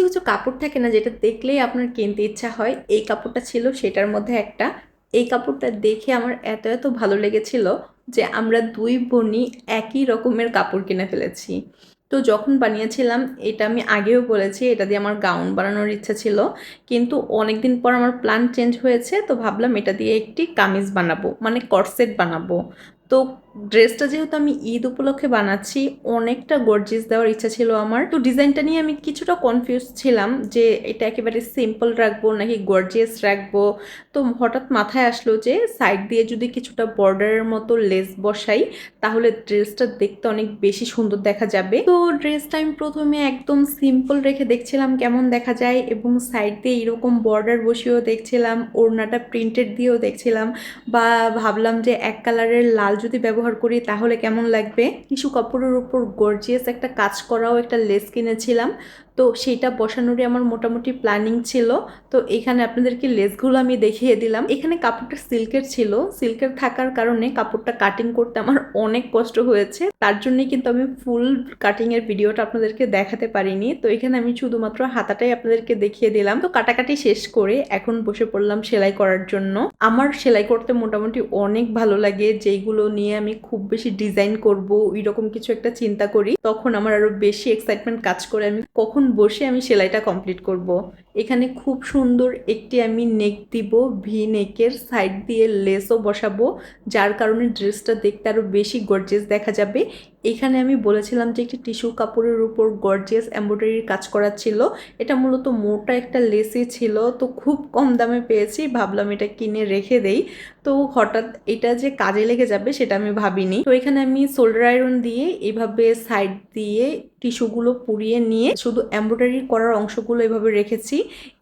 কিছু কিছু কাপড় থাকে না যেটা দেখলেই আপনার কিনতে ইচ্ছা হয়, এই কাপড়টা ছিল সেটার মধ্যে একটা। এই কাপড়টা দেখে আমার এত এত ভালো লেগেছিল যে আমরা দুই বোনই একই রকমের কাপড় কিনে ফেলেছি। তো যখন বানিয়েছিলাম, এটা আমি আগেও বলেছি, এটা দিয়ে আমার গাউন বানানোর ইচ্ছা ছিল। কিন্তু অনেক দিন পর আমার প্ল্যান চেঞ্জ হয়েছে, তো ভাবলাম এটা দিয়ে একটি কামিজ বানাবো মানে কটসেট বানাবো। তো ড্রেসটা যেহেতু আমি ঈদ উপলক্ষে বানাচ্ছি, অনেকটা গর্জিস দেওয়ার ইচ্ছা ছিল আমার। তো ডিজাইনটা নিয়ে আমি কিছুটা কনফিউজ ছিলাম যে এটা একেবারে সিম্পল রাখব নাকি গর্জিয়াস রাখব। তো হঠাৎ মাথায় আসলো যে সাইড দিয়ে যদি কিছুটা বর্ডারের মতো লেস বসাই, তাহলে ড্রেসটা দেখতে অনেক বেশি সুন্দর দেখা যাবে। তো ড্রেসটা আমি প্রথমে একদম সিম্পল রেখে দেখছিলাম কেমন দেখা যায় এবং সাইড দিয়ে এরকম বর্ডার বসিয়েও দেখছিলাম, ওড়নাটা প্রিন্টেড দিয়েও দেখছিলাম বা ভাবলাম যে এক কালারের লাল যদি ব্যবহার করি তাহলে কেমন লাগবে? কিছু কাপড়ের উপর গর্জিয়াস একটা কাজ করাও একটা লেস কিনেছিলাম। তো সেইটা বসানোরই আমার মোটামুটি প্ল্যানিং ছিল। তো এখানে আপনাদেরকে লেসগুলো আমি দেখিয়ে দিলাম। এখানে কাপড়টা সিল্কের ছিল। সিল্কের থাকার কারণে কাপড়টা কাটিং করতে আমার অনেক কষ্ট হয়েছে। তার জন্যই কিন্তু আমি ফুল কাটিংয়ের ভিডিওটা আপনাদেরকে দেখাতে পারিনি। তো এখানে আমি শুধুমাত্র হাতাটাই আপনাদেরকে দেখিয়ে দিলাম। তো কাটাকাটি শেষ করে এখন বসে পড়লাম সেলাই করার জন্য। আমার সেলাই করতে মোটামুটি অনেক ভালো লাগে। যেইগুলো নিয়ে আমি খুব বেশি ডিজাইন করব এরকম কিছু একটা চিন্তা করি। তখন আমার আরও বেশি এক্সাইটমেন্ট কাজ করে। আমি কখন বসে আমি সেলাইটা কমপ্লিট করব। এখানে খুব সুন্দর একটি আমি নেক দিব ভি নেকের সাইড দিয়ে লেসও বসাবো, যার কারণে ড্রেসটা দেখতে আরও বেশি গর্জেস দেখা যাবে। এখানে আমি বলেছিলাম যে একটি টিস্যু কাপড়ের উপর গর্জিয়াস এমব্রয়ডারির কাজ করা ছিল। এটা মূলত মোটা একটা লেসই ছিল, তো খুব কম দামে পেয়েছি। ভাবলাম এটা কিনে রেখে দেই। তো হঠাৎ এটা যে কাজে লেগে যাবে সেটা আমি ভাবিনি। তো এখানে আমি সোল্ডার আয়রন দিয়ে এভাবে সাইড দিয়ে টিস্যুগুলো পুড়িয়ে নিয়ে শুধু এমব্রয়ডারি করার অংশগুলো এভাবে রেখেছি।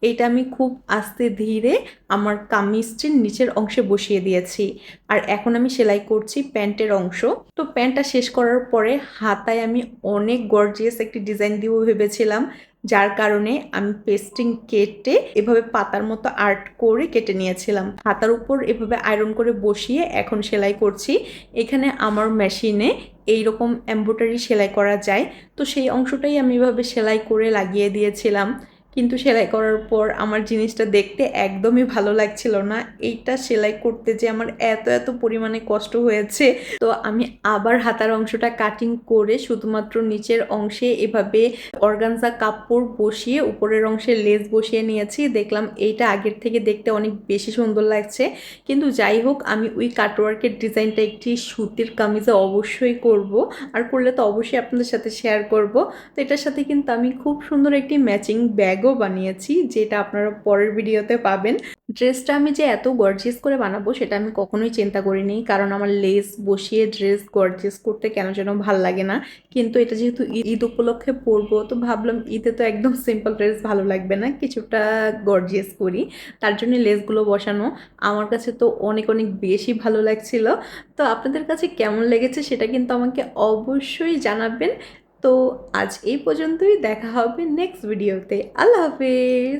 এটা আমি খুব আস্তে ধীরে আমার কামিজটির নিচের অংশে বসিয়ে দিয়েছি। আর এখন আমি সেলাই করছি প্যান্টের অংশ। তো প্যান্টটা শেষ করার পরে হাতায় আমি অনেক গর্জিয়াস একটি ডিজাইন দিব ভেবেছিলাম। যার কারণে আমি পেস্টিং কেটে এভাবে পাতার মতো আর্ট করে কেটে নিয়েছিলাম। হাতার উপর এভাবে আয়রন করে বসিয়ে এখন সেলাই করছি। এখানে আমার মেশিনে এই রকম এম্ব্রয়ডারি সেলাই করা যায়। তো সেই অংশটাই আমি এভাবে সেলাই করে লাগিয়ে দিয়েছিলাম। কিন্তু সেলাই করার পর আমার জিনিসটা দেখতে একদমই ভালো লাগছিল না। এইটা সেলাই করতে যে আমার এত এত পরিমাণে কষ্ট হয়েছে। তো আমি আবার হাতার অংশটা কাটিং করে শুধুমাত্র নিচের অংশে এভাবে অর্গানজা কাপড় বসিয়ে উপরের অংশে লেস বসিয়ে নিয়েছি। দেখলাম এইটা আগের থেকে দেখতে অনেক বেশি সুন্দর লাগছে। কিন্তু যাই হোক, আমি ওই কাটওয়ার্কের ডিজাইনটা একটি সুতির কামিজে অবশ্যই করব। আর করলে তো অবশ্যই আপনাদের সাথে শেয়ার করব। তো এটার সাথে কিন্তু আমি খুব সুন্দর একটি ম্যাচিং ব্যাগও বানিয়েছি, যেটা আপনারা পরের ভিডিওতে পাবেন। ড্রেসটা আমি যে এত গর্জিয়াস করে বানাবো সেটা আমি কখনোই চিন্তা করিনি, কারণ আমার লেস বসিয়ে ড্রেস গর্জিয়াস করতে কেন যেন ভালো লাগে না। কিন্তু এটা যেহেতু ঈদ উপলক্ষে পরবো, তো ভাবলাম ঈদে তো একদম সিম্পল ড্রেস ভালো লাগবে না, কিছুটা গর্জিয়াস করি। তার জন্য লেসগুলো বসানো। আমার কাছে তো অনেক অনেক বেশি ভালো লাগছিল। তো আপনাদের কাছে কেমন লেগেছে সেটা কিন্তু আমাকে অবশ্যই জানাবেন। তো আজ এই পর্যন্তই দেখা হবে নেক্সট ভিডিওতে আল্লাহ হাফিজ।